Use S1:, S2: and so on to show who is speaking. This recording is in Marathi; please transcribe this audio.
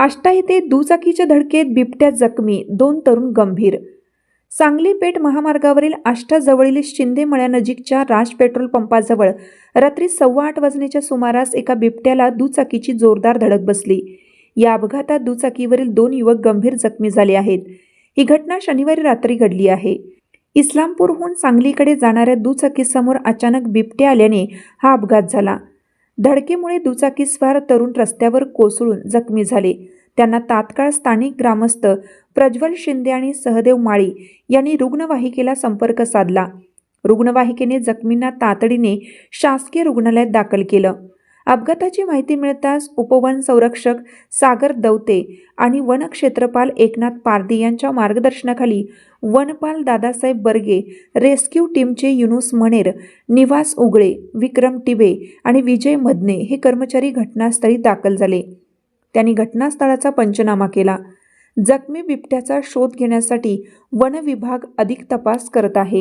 S1: आष्टा येथे दुचाकीच्या धडकेत बिबट्या जखमी दोन तरुण गंभीर. सांगली पेठ महामार्गावरील आष्टाजवळील शिंदे मळ्यानजीकच्या राज पेट्रोल पंपाजवळ रात्री सव्वा आठ वाजण्याच्या सुमारास एका बिबट्याला दुचाकीची जोरदार धडक बसली. या अपघातात दुचाकीवरील दोन युवक गंभीर जखमी झाले आहेत. ही घटना शनिवारी रात्री घडली आहे. इस्लामपूरहून सांगलीकडे जाणाऱ्या दुचाकीसमोर अचानक बिबट्या आल्याने हा अपघात झाला. धडकेमुळे दुचाकीस्वार तरुण रस्त्यावर कोसळून जखमी झाले. त्यांना तात्काळ स्थानिक ग्रामस्थ प्रज्वल शिंदे आणि सहदेव माळी यांनी रुग्णवाहिकेला संपर्क साधला. रुग्णवाहिकेने जखमींना तातडीने शासकीय रुग्णालयात दाखल केलं. अपघाताची माहिती मिळताच उपवन संरक्षक सागर दवते आणि वनक्षेत्रपाल एकनाथ पारदी यांच्या मार्गदर्शनाखाली वनपाल दादासाहेब बर्गे रेस्क्यू टीमचे युनुस मणेर निवास उगळे विक्रम टिबे आणि विजय मदने हे कर्मचारी घटनास्थळी दाखल झाले. त्यांनी घटनास्थळाचा पंचनामा केला. जखमी बिबट्याचा शोध घेण्यासाठी वन विभाग अधिक तपास करत आहे.